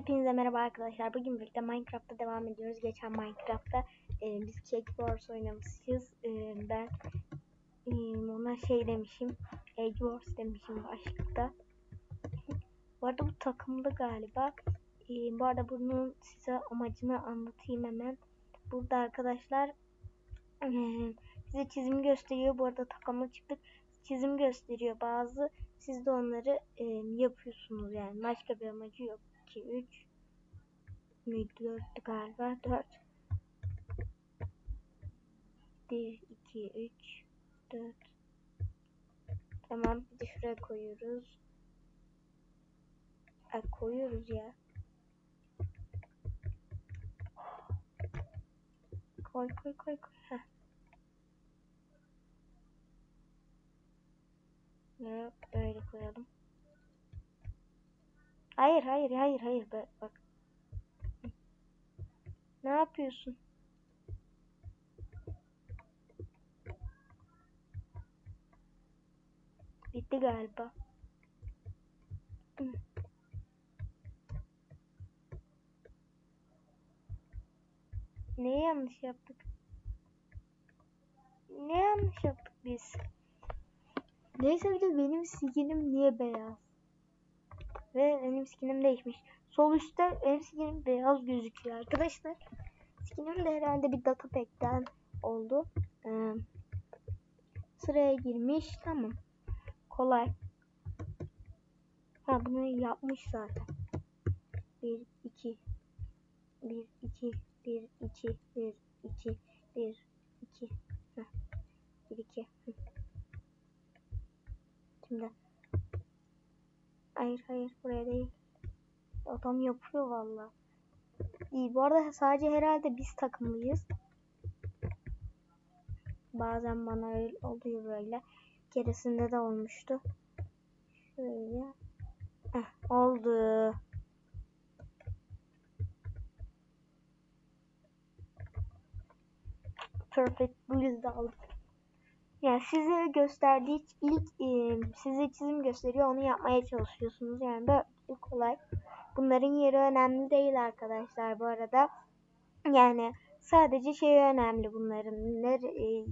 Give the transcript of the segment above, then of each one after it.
Hepinize merhaba arkadaşlar. Bugün birlikte Minecraft'ta devam ediyoruz. Geçen Minecraft'ta e, biz Cake Wars oynamışız. E, ben e, ona şey demişim. Egg Wars demişim başlıkta. bu arada bu takımlı galiba. E, bu arada bunun size amacını anlatayım hemen. Burada arkadaşlar e, size çizim gösteriyor. Bu arada takımlı çıktık. Çizim gösteriyor bazı. Siz de onları e, yapıyorsunuz yani. Başka bir amacı yok. 2, 3 müydü 4'tü galiba 4 1, 2, 3 4 Tamam bir de şuraya koyuyoruz. Ay, koyuyoruz ya. Koy koy koy koy. Heh. Böyle koyalım. Hayır hayır hayır hayır bak. Ne yapıyorsun? Bitti galiba. Ne yanlış yaptık? Ne yanlış yaptık biz? Neyse bir de benim skinim niye beyaz? Ve benim skinim değişmiş. Sol üstte benim skinim beyaz gözüküyor arkadaşlar. Skinim de herhalde bir data pack'ten oldu. Ee, sıraya girmiş. Tamam. Kolay. Ha bunu yapmış zaten. 1 2 1 2 1 2 1 2 1 2 Heh. 1 2 Şimdi Hayır hayır buraya değil. Adam yapıyor valla. İyi bu arada sadece herhalde biz takımlıyız. Bazen bana öyle oluyor böyle. Keresinde de olmuştu. Şöyle. Heh, oldu. Perfect build aldık. Yani size gösterdiği ilk e, size çizim gösteriyor onu yapmaya çalışıyorsunuz. Yani böyle kolay. Bunların yeri önemli değil arkadaşlar bu arada. Yani sadece şey önemli bunların nere, e,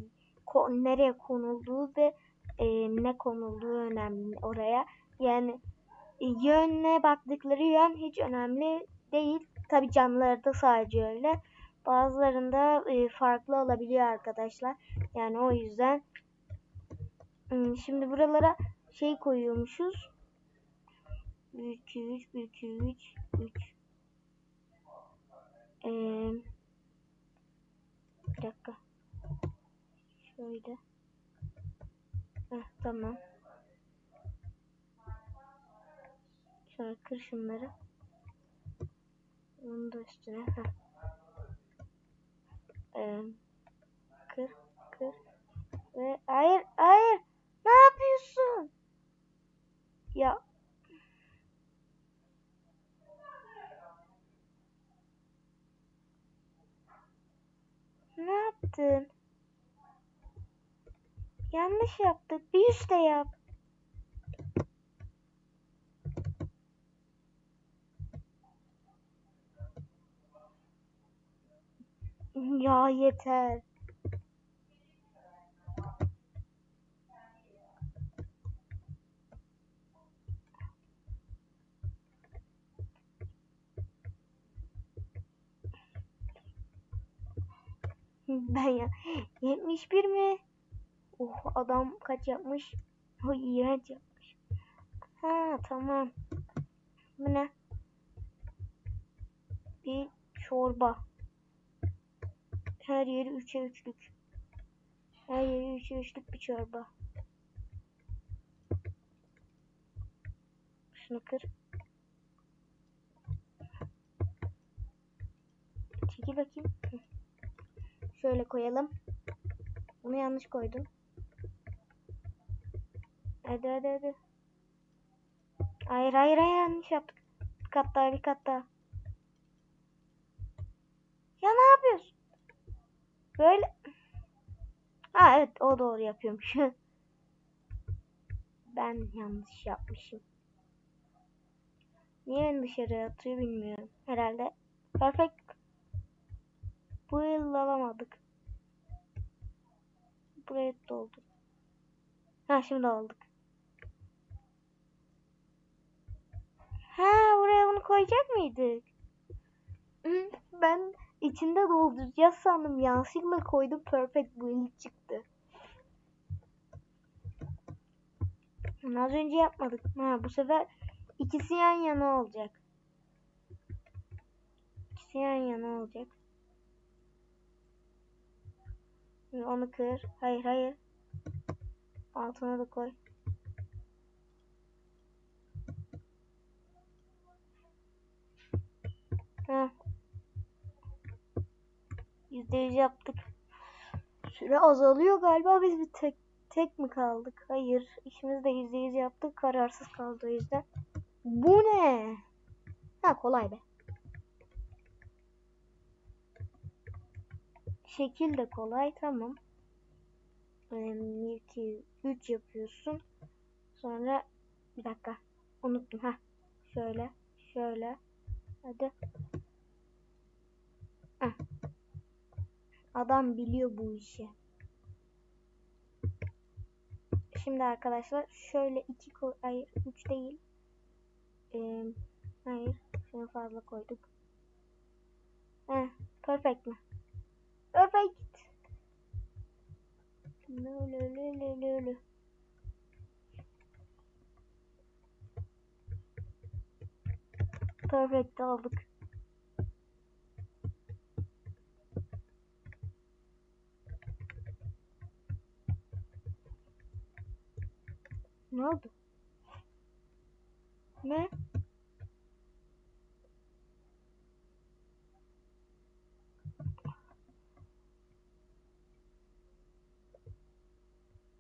ko, nereye konulduğu ve e, ne konulduğu önemli oraya. Yani e, yönüne baktıkları yön hiç önemli değil. Tabi canlılarda sadece öyle. Bazılarında e, farklı olabiliyor arkadaşlar. Yani o yüzden şimdi buralara şey koyuyormuşuz. 1 2 3 1 2 3 3 ee, bir dakika. Şöyle. Heh, tamam. Şöyle kır şunları. Bunu da üstüne. Heh. Ee, kır, kır. Ve hayır, hayır. Ne yapıyorsun? Ya. Ne yaptın? Yanlış yaptık. Bir üstte yap. Ya yeter. Ben ya 71 mi? Oh adam kaç yapmış? O iğrenç yapmış. Ha tamam. Bu ne? Bir çorba. Her yeri 3'e 3'lük. Her yeri 3'e 3'lük bir çorba. Şunu kır. Çekil bakayım. Şöyle koyalım. Bunu yanlış koydum. Hadi hadi hadi. Hayır hayır hayır yanlış yaptık. Bir kat daha bir kat daha. Ya ne yapıyorsun? Böyle. Ha evet o doğru yapıyormuş. ben yanlış yapmışım. Niye beni dışarı atıyor bilmiyorum. Herhalde. Perfect. Bu yıl alamadık. Buraya doldur. Ha şimdi aldık. Ha buraya bunu koyacak mıydık? Ben içinde dolduracağız sandım. Yanlışlıkla koydum. Perfect build çıktı. Az önce yapmadık. Ha bu sefer ikisi yan yana olacak. İkisi yan yana olacak. Onu kır. Hayır hayır. Altına da koy. Ha. Yüzde yüz yaptık. Süre azalıyor galiba biz bir tek tek mi kaldık? Hayır. İşimizi de yüzde yüz yaptık. Kararsız kaldı o yüzden. Bu ne? Ha kolay be. Şekil de kolay tamam. 1, 2, 3 yapıyorsun. Sonra bir dakika. Unuttum ha. Şöyle, şöyle. Hadi. Heh. Adam biliyor bu işi. Şimdi arkadaşlar şöyle iki koy, hayır üç değil. Ee, hayır, şunu fazla koyduk. Heh, perfect mi? Perfect. Lü lü lü lü lü. Perfect aldık. Ne oldu? Ne?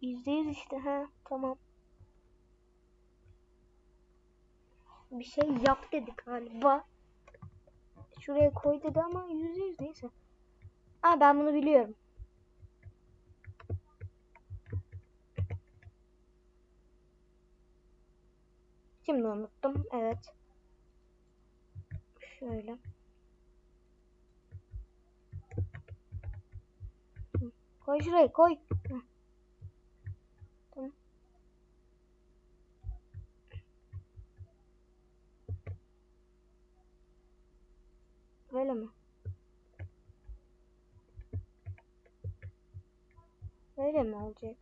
Yüzde yüz işte ha tamam. Bir şey yap dedi galiba. Şuraya koy dedi ama yüzde yüz neyse. Aa ben bunu biliyorum. Şimdi unuttum. Evet. Şöyle. Koy şuraya koy. Böyle mi? Böyle mi olacak?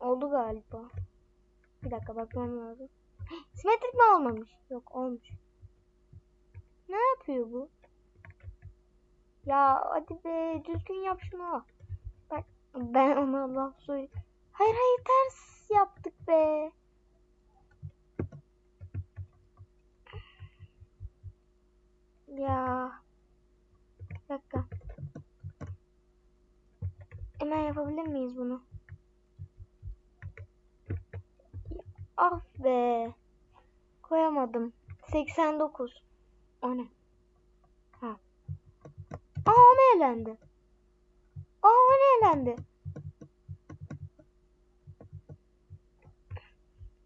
Oldu galiba. Bir dakika bakmam lazım. Simetrik mi olmamış? Yok olmuş. Ne yapıyor bu? Ya hadi be düzgün yap şunu. Bak ben ona laf söyle. Hayır hayır ters yaptık be. Ya. Bir dakika. Hemen yapabilir miyiz bunu? Ah be. Koyamadım. 89. O ne? Ha. Aa o ne elendi? Aa o ne elendi?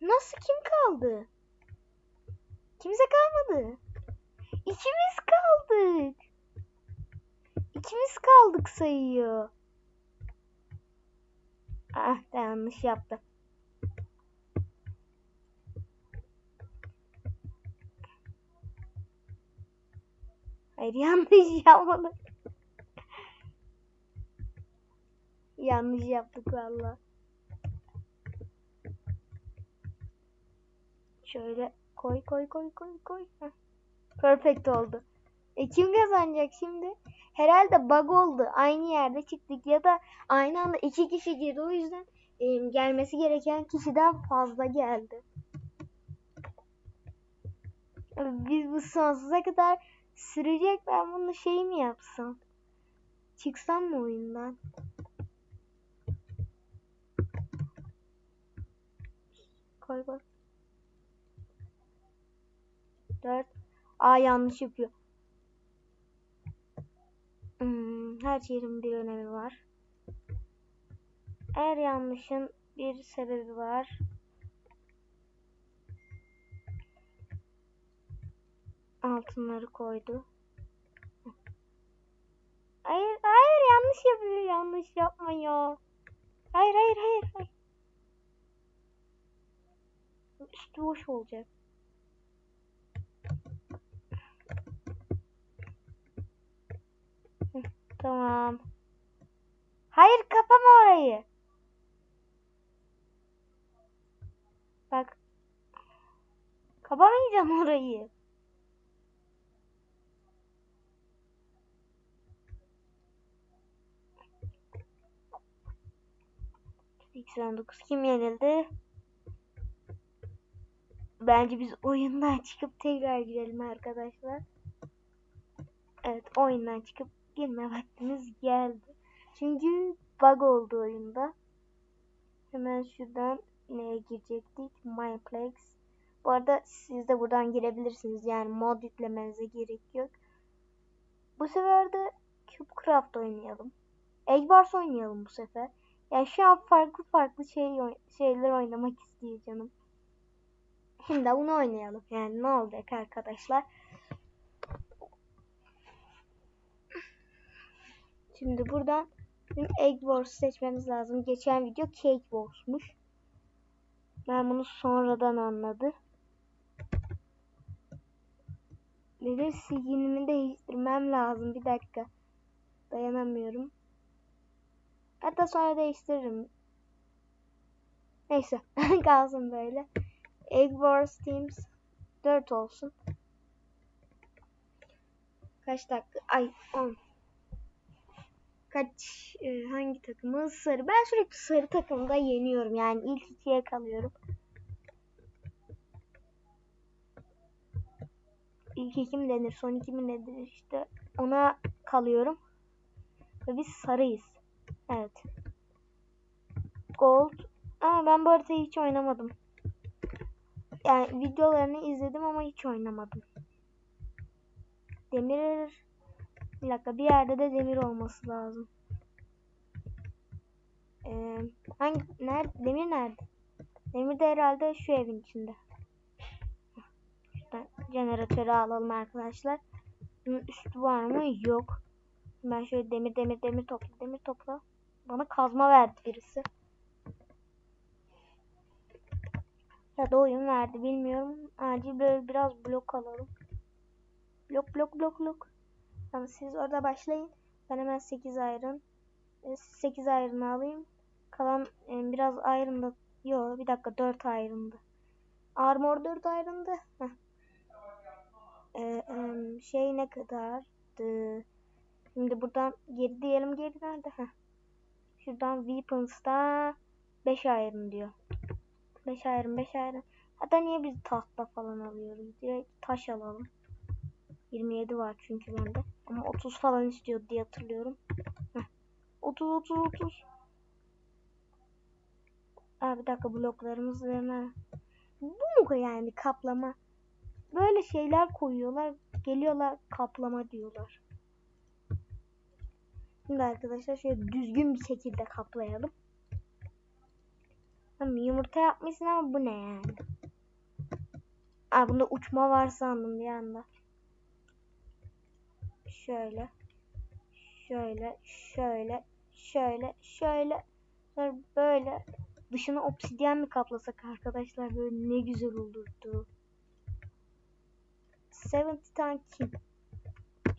Nasıl kim kaldı? Kimse kalmadı. İkimiz kaldık. İkimiz kaldık sayıyor. Ah yanlış yaptı. Hayır yanlış yapmadık. yanlış yaptık valla. Şöyle koy koy koy koy koy. Perfect oldu. E kim kazanacak şimdi? Herhalde bug oldu. Aynı yerde çıktık ya da aynı anda iki kişi girdi. O yüzden e, gelmesi gereken kişiden fazla geldi. Biz bu sonsuza kadar sürecek. Ben bunu şey mi yapsam? Çıksam mı oyundan? Koy koy. Dört. Aa yanlış yapıyor. Hmm, her şeyin bir önemi var. Her yanlışın bir sebebi var. Altınları koydu. Hayır, hayır yanlış yapıyor. Yanlış yapma ya. Hayır, hayır, hayır, hayır. Üstü boş olacak. Tamam. Hayır kapama orayı. Bak. Kapamayacağım orayı. %89 kim yenildi? Bence biz oyundan çıkıp tekrar girelim arkadaşlar. Evet oyundan çıkıp girme vaktimiz geldi. Çünkü bug oldu oyunda. Hemen şuradan neye girecektik? Mineplex. Bu arada siz de buradan girebilirsiniz. Yani mod yüklemenize gerek yok. Bu sefer de CubeCraft oynayalım. Egg Wars oynayalım bu sefer. Yani şu an farklı farklı şey şeyler oynamak istiyor canım. Şimdi bunu oynayalım. Yani ne olacak arkadaşlar? Şimdi buradan Egg Wars seçmemiz lazım. Geçen video Cake Wars'muş. Ben bunu sonradan anladı. Benim skinimi değiştirmem lazım. Bir dakika. Dayanamıyorum. Hatta sonra değiştiririm. Neyse. Kalsın böyle. Egg Wars Teams 4 olsun. Kaç dakika? Ay 10. Kaç e, hangi takımı? Sarı. Ben sürekli sarı takımda yeniyorum. Yani ilk ikiye kalıyorum. İlk iki mi denir? Son iki mi nedir? işte ona kalıyorum. Ve biz sarıyız. Evet. Gold. Ama ben bu haritayı hiç oynamadım. Yani videolarını izledim ama hiç oynamadım. Demir. Bir dakika bir yerde de demir olması lazım. Ee, hangi nerede? Demir nerede? Demir de herhalde şu evin içinde. Şuradan jeneratörü alalım arkadaşlar. Bunun üstü var mı? Yok. Ben şöyle demir demir demir topla demir topla. Bana kazma verdi birisi. Ya da oyun verdi bilmiyorum. Acil böyle biraz blok alalım. Blok blok blok blok. Tamam siz orada başlayın. Ben hemen 8 ayrın. 8 ayrını alayım. Kalan e, biraz ayrında. Yok bir dakika 4 ayrındı. Armor 4 ayrındı. Heh. Ee, şey ne kadardı? Şimdi buradan geri diyelim geri nerede? Heh. Şuradan Weapons'ta 5 ayrım diyor. 5 ayrım 5 ayrım. Hatta niye biz tahta falan alıyoruz? Direkt taş alalım. 27 var çünkü bende. Ama 30 falan istiyor diye hatırlıyorum. Heh. 30 30 30. Aa, bir dakika bloklarımız hemen. Bu mu yani kaplama? Böyle şeyler koyuyorlar. Geliyorlar kaplama diyorlar. Şimdi arkadaşlar şöyle düzgün bir şekilde kaplayalım. Tamam, yumurta yapmışsın ama bu ne yani? Aa bunda uçma var sandım bir anda. Şöyle. Şöyle. Şöyle. Şöyle. Şöyle. Sonra böyle. Dışını obsidyen mi kaplasak arkadaşlar böyle ne güzel olurdu. 70 tane kim?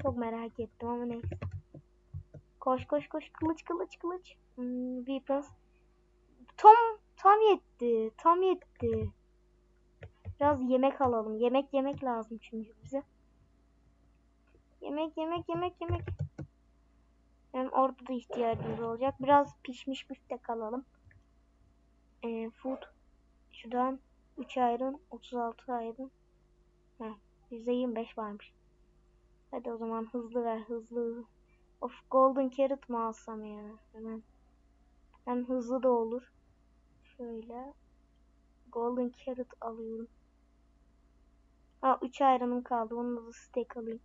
Çok merak ettim ama neyse. Koş koş koş kılıç kılıç kılıç. Hmm, Weapons. Tam tam yetti. Tam yetti. Biraz yemek alalım. Yemek yemek lazım çünkü bize. Yemek yemek yemek yemek. Hem orada da ihtiyacımız olacak. Biraz pişmiş biftek alalım. Ee, food. Şuradan 3 ayrın. 36 ayrın. Heh, %25 varmış. Hadi o zaman hızlı ver hızlı. Of golden carrot mı alsam ya hemen. Hem hızlı da olur. Şöyle. Golden carrot alıyorum. Ha 3 ayranım kaldı. Onu da steak alayım.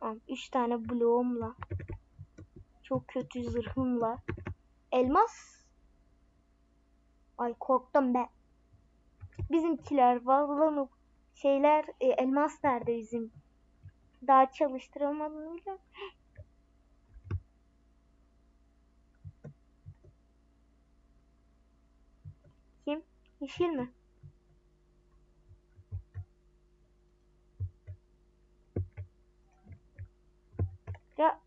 Tamam 3 tane bloğumla. Çok kötü zırhımla. Elmas. Ay korktum be. Bizimkiler varlanıp şeyler e, elmas nerede bizim? Daha çalıştırılmadığını biliyorum. Kim? Yeşil mi? Ya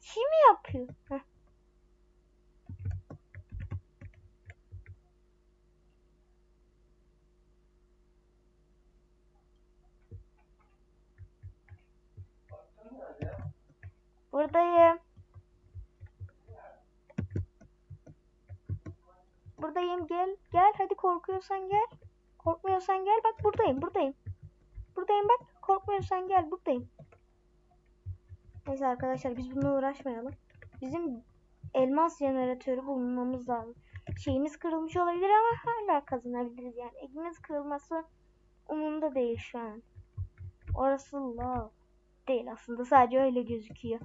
kim yapıyor? Heh. Buradayım. Gel. Gel hadi korkuyorsan gel. Korkmuyorsan gel bak buradayım buradayım. Buradayım bak. Korkmuyorsan gel buradayım. Neyse arkadaşlar biz bununla uğraşmayalım. Bizim elmas jeneratörü bulmamız lazım. Şeyimiz kırılmış olabilir ama hala kazanabiliriz yani. Ekimiz kırılması umurumda değil şu an. Orası lav değil aslında sadece öyle gözüküyor.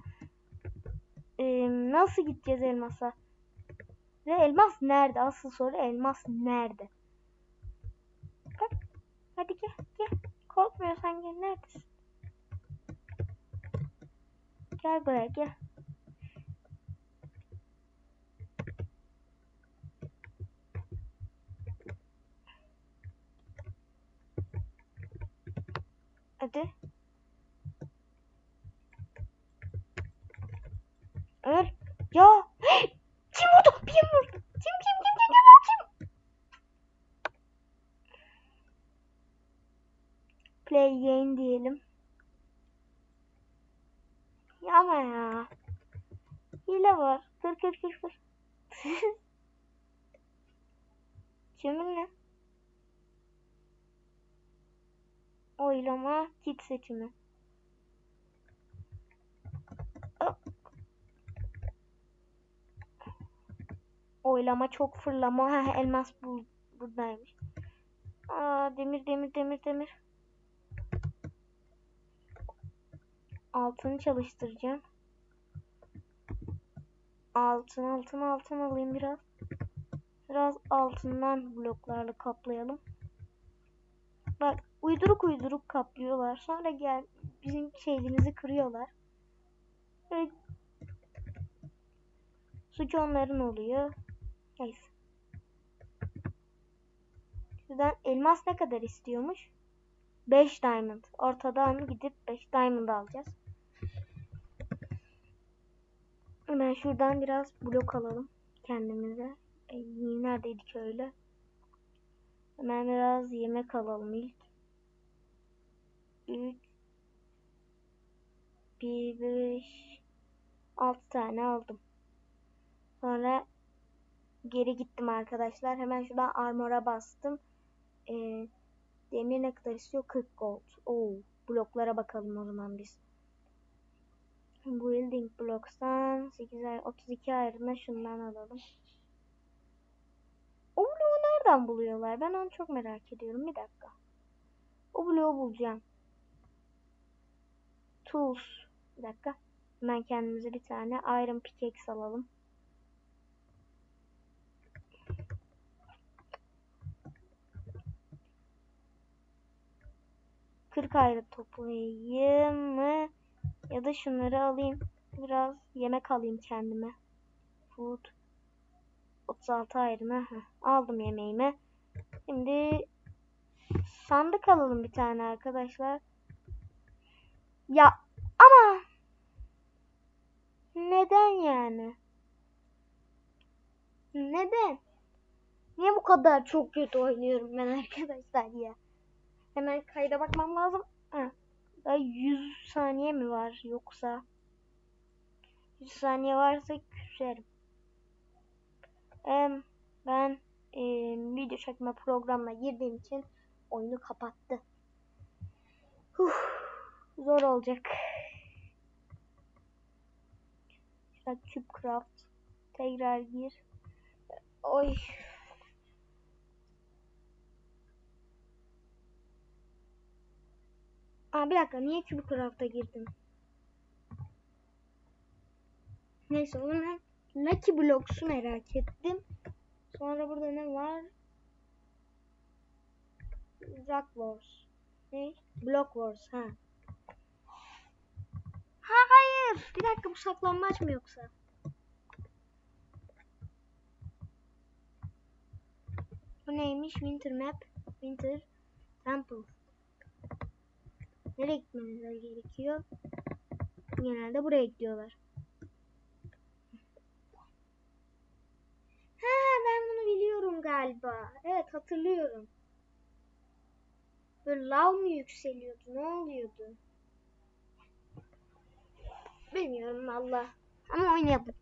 Ee, nasıl gideceğiz elmasa? Ve elmas nerede? Asıl soru elmas nerede? Bak. Hadi gel gel. Korkmuyorsan gel. Neredesin? Gel buraya gel. Hadi. Öl. Ya. Kim vurdu? Kim vurdu? Kim kim kim kim kim kim? Play game diyelim. Ya ama ya. Hile var. Kır kır kır kır. Kimin ne? Oylama kit seçimi. Oylama çok fırlama. Elmas bu buradaymış. Aa, demir demir demir demir. Altını çalıştıracağım. Altın altın altın alayım biraz. Biraz altından bloklarla kaplayalım. Bak uyduruk uyduruk kaplıyorlar. Sonra gel bizim şeyimizi kırıyorlar. Böyle suç onların oluyor. Neyse. Şuradan elmas ne kadar istiyormuş? 5 diamond. Ortadan gidip 5 diamond alacağız. Hemen şuradan biraz blok alalım kendimize. E, neredeydik öyle? Hemen biraz yemek alalım ilk. 3 1 5 6 tane aldım. Sonra geri gittim arkadaşlar. Hemen şuradan armora bastım. Ee, demir ne kadar istiyor? 40 gold. Oo, bloklara bakalım o zaman biz. Building blocks'tan 8 ay 32 ayrına şundan alalım. Nereden buluyorlar? Ben onu çok merak ediyorum. Bir dakika. O bloğu bulacağım. Tools. Bir dakika. Hemen kendimize bir tane iron pickaxe alalım. Kırk ayrı toplayayım mı? Ya da şunları alayım. Biraz yemek alayım kendime. Food. 36 ayrına. Heh, aldım yemeğimi. Şimdi sandık alalım bir tane arkadaşlar. Ya ama neden yani? Neden? Niye bu kadar çok kötü oynuyorum ben arkadaşlar ya? Hemen kayda bakmam lazım. Ha. Daha 100 saniye mi var yoksa? 100 saniye varsa küserim. Ben e, video çekme programına girdiğim için oyunu kapattı. Huh, zor olacak. Şurada Cubecraft. Tekrar gir. Oy. Aa bir dakika niye Cubecraft'a girdim? Neyse onu Lucky Blocks'u merak ettim. Sonra burada ne var? Rock Wars. Ne? Block Wars ha. Ha hayır. Bir dakika bu saklanmaç mı yoksa? Bu neymiş? Winter Map. Winter Temple. Nereye gitmemiz gerekiyor? Genelde buraya gidiyorlar. Ha biliyorum galiba. Evet hatırlıyorum. Böyle lav mı yükseliyordu? Ne oluyordu? Bilmiyorum valla. Ama oynayalım.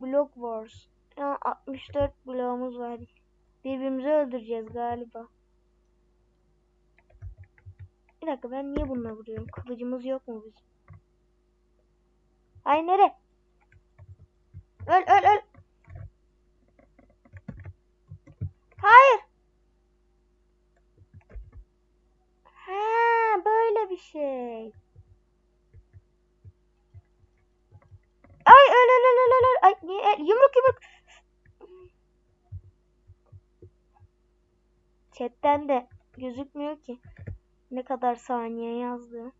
Block Wars. Ya 64 bloğumuz var. Birbirimizi öldüreceğiz galiba. Bir dakika ben niye bununla vuruyorum? Kılıcımız yok mu bizim? Ay nere? Öl öl öl. Hayır. Ha böyle bir şey. Ay öl öl öl öl öl. Ay el- yumruk yumruk. Chatten de gözükmüyor ki. Ne kadar saniye yazdı.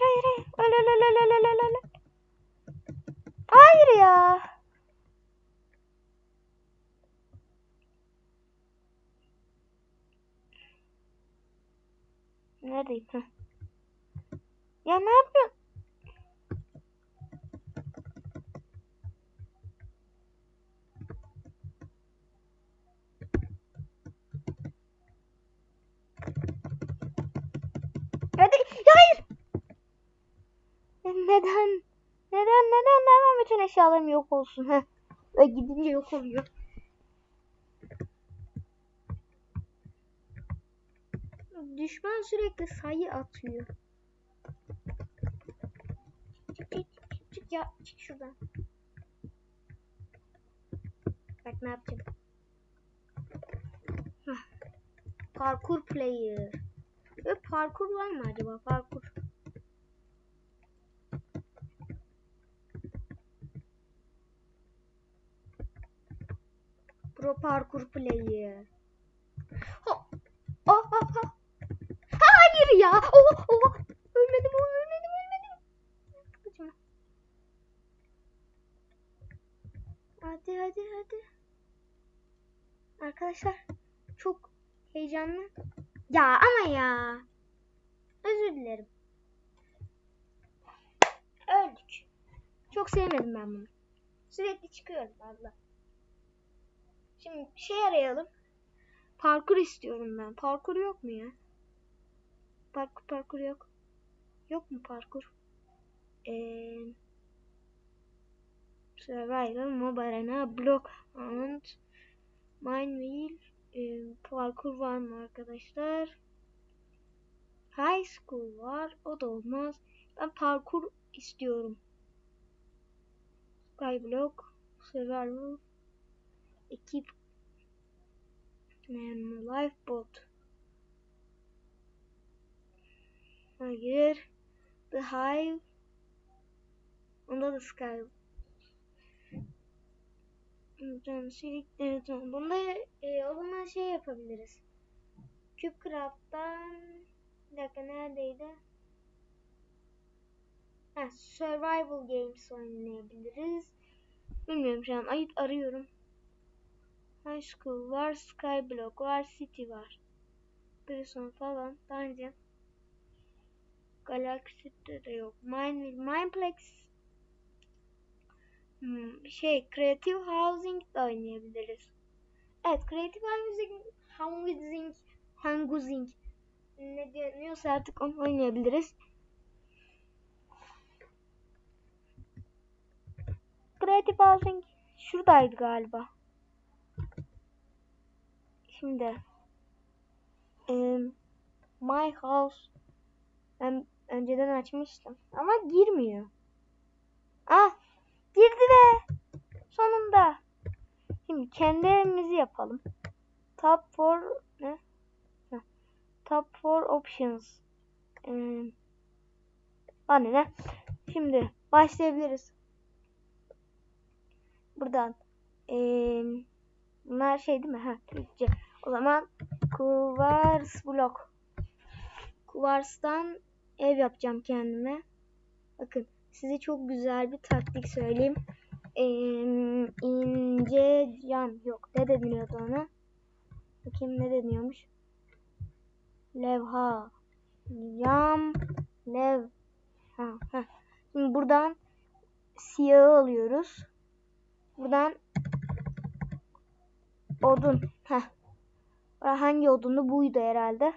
Hayır hayır hayır. Öl öl öl öl öl öl. Hayır ya. Neredeyim? Ya ne yapıyorsun? Hadi. Ya hayır. Neden? Neden neden neden bütün eşyalarım yok olsun ha? Ve gidince yok oluyor. Düşman sürekli sayı atıyor. Çık çık çık çık ya çık şuradan. Bak ne yapacağım. Parkur player. Ve parkur var mı acaba? Parkur. Pro parkur player. Ha. Oh, oh, oh. Hayır ya. Oh, oh. Ölmedim, oh, ölmedim, ölmedim. Hadi, hadi, hadi. Arkadaşlar çok heyecanlı. Ya ama ya. Özür dilerim. Öldük. Çok sevmedim ben bunu. Sürekli çıkıyorum valla. Şimdi bir şey arayalım. Parkur istiyorum ben. Parkur yok mu ya? Parkur parkur yok. Yok mu parkur? Ee, survival, mobile arena, block and mine wheel. Ee, parkur var mı arkadaşlar? High school var. O da olmaz. Ben parkur istiyorum. Skyblock, survival, ekip, and lifeboat. Hayır. The Hive. Onda da Sky. Bunda e, o zaman şey yapabiliriz. CubeCraft'tan bir dakika neredeydi? Ha, Survival Games oynayabiliriz. Bilmiyorum şu an ayıp arıyorum. High School var, Skyblock var, City var. Prison falan. Önce Galaxy'de de yok. Mine, Mineplex hmm, şey Creative Housing da oynayabiliriz. Evet Creative Housing Housing Housing ne deniyorsa artık onu oynayabiliriz. Creative Housing şuradaydı galiba. Şimdi em, My House ben önceden açmıştım ama girmiyor. Ah girdi be sonunda. Şimdi kendi evimizi yapalım. Top for ne? Heh. Top for options. Ee, bana ne? Şimdi başlayabiliriz. buradan eee bunlar şey değil mi? Ha, Türkçe. O zaman kuvars blok. Kuvarstan ev yapacağım kendime. Bakın size çok güzel bir taktik söyleyeyim. Ee, ince cam yok. Ne deniyordu ona? Bakayım ne deniyormuş? Levha. Cam. Lev. Ha. Şimdi buradan siyahı alıyoruz. Buradan odun. Heh. Hangi odundu? Buydu herhalde.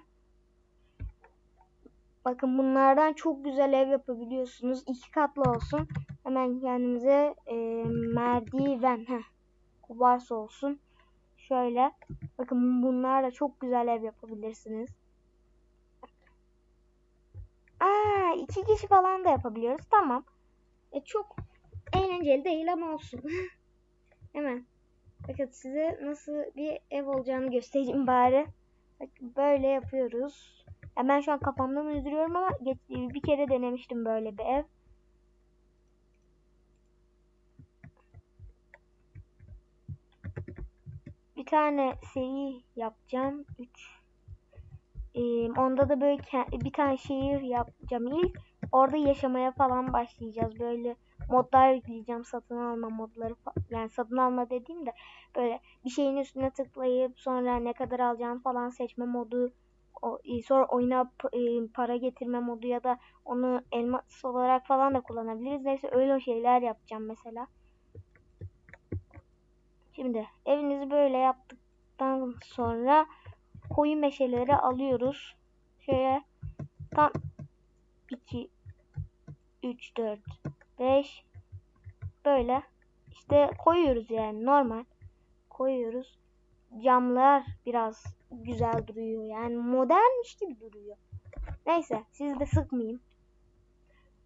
Bakın bunlardan çok güzel ev yapabiliyorsunuz. İki katlı olsun. Hemen kendimize e, merdiven. Heh. Kubars olsun. Şöyle. Bakın bunlarla çok güzel ev yapabilirsiniz. Aa, iki kişi falan da yapabiliyoruz. Tamam. E, çok eğlenceli değil ama olsun. Hemen. Bakın size nasıl bir ev olacağını göstereyim bari. Bak, böyle yapıyoruz. Ya ben şu an kafamdan uyduruyorum ama bir kere denemiştim böyle bir ev. Bir tane seri yapacağım. 3 ee, onda da böyle bir tane şehir yapacağım ilk. Orada yaşamaya falan başlayacağız. Böyle modlar yükleyeceğim. Satın alma modları yani satın alma dediğim de böyle bir şeyin üstüne tıklayıp sonra ne kadar alacağım falan seçme modu o, e, sonra oyuna e, para getirme modu ya da onu elmas olarak falan da kullanabiliriz. Neyse öyle şeyler yapacağım mesela. Şimdi evinizi böyle yaptıktan sonra koyu meşeleri alıyoruz. Şöyle tam 2 3 4 5 böyle işte koyuyoruz yani normal koyuyoruz. Camlar biraz güzel duruyor. Yani modernmiş gibi duruyor. Neyse sizi de sıkmayayım.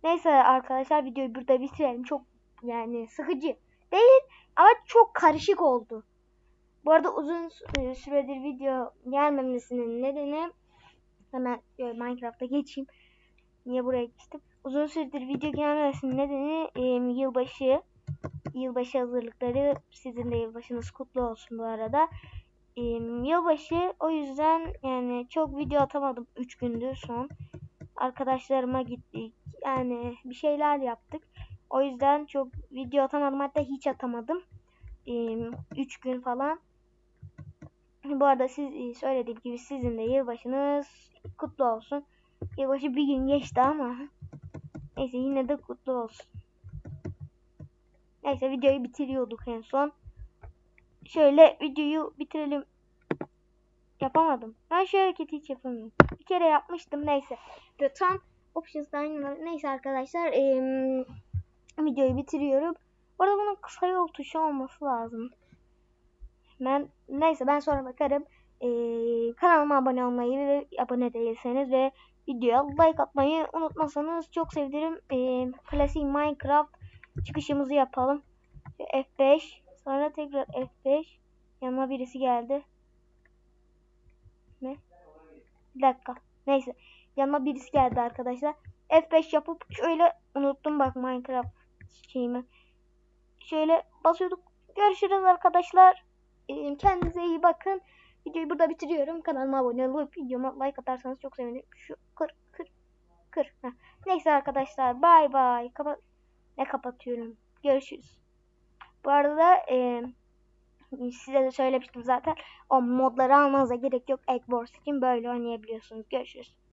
Neyse arkadaşlar videoyu burada bitirelim. Çok yani sıkıcı değil ama çok karışık oldu. Bu arada uzun süredir video gelmemesinin nedeni hemen Minecraft'a geçeyim. Niye buraya geçtim? Uzun süredir video gelmemesinin nedeni e, yılbaşı yılbaşı hazırlıkları. Sizin de yılbaşınız kutlu olsun bu arada. E, yılbaşı o yüzden yani çok video atamadım 3 gündür son. Arkadaşlarıma gittik. Yani bir şeyler yaptık. O yüzden çok video atamadım. Hatta hiç atamadım. 3 gün falan. Bu arada siz söylediğim gibi sizin de yılbaşınız kutlu olsun. Yılbaşı bir gün geçti ama neyse yine de kutlu olsun. Neyse videoyu bitiriyorduk en son. Şöyle videoyu bitirelim. Yapamadım. Ben şu hareketi hiç yapamıyorum. Bir kere yapmıştım neyse. Böyle tam options'dan neyse arkadaşlar ee, videoyu bitiriyorum. Orada bunun kısa yol tuşu olması lazım. Ben neyse ben sonra bakarım. Ee, kanalıma abone olmayı ve abone değilseniz ve videoya like atmayı unutmasanız çok sevinirim. Ee, klasik Minecraft çıkışımızı yapalım. F5 sonra tekrar F5 yanıma birisi geldi. Ne? Bir dakika. Neyse. Yanıma birisi geldi arkadaşlar. F5 yapıp şöyle unuttum bak Minecraft şeyimi. Şöyle basıyorduk. Görüşürüz arkadaşlar. Kendinize iyi bakın. Videoyu burada bitiriyorum. Kanalıma abone olup videoma like atarsanız çok sevinirim. Şu kır kır kır. Heh. Neyse arkadaşlar bay bay. Kapat ne kapatıyorum. Görüşürüz. Bu arada e, size de söylemiştim zaten. O modları almanıza gerek yok. Egg Wars için böyle oynayabiliyorsunuz. Görüşürüz.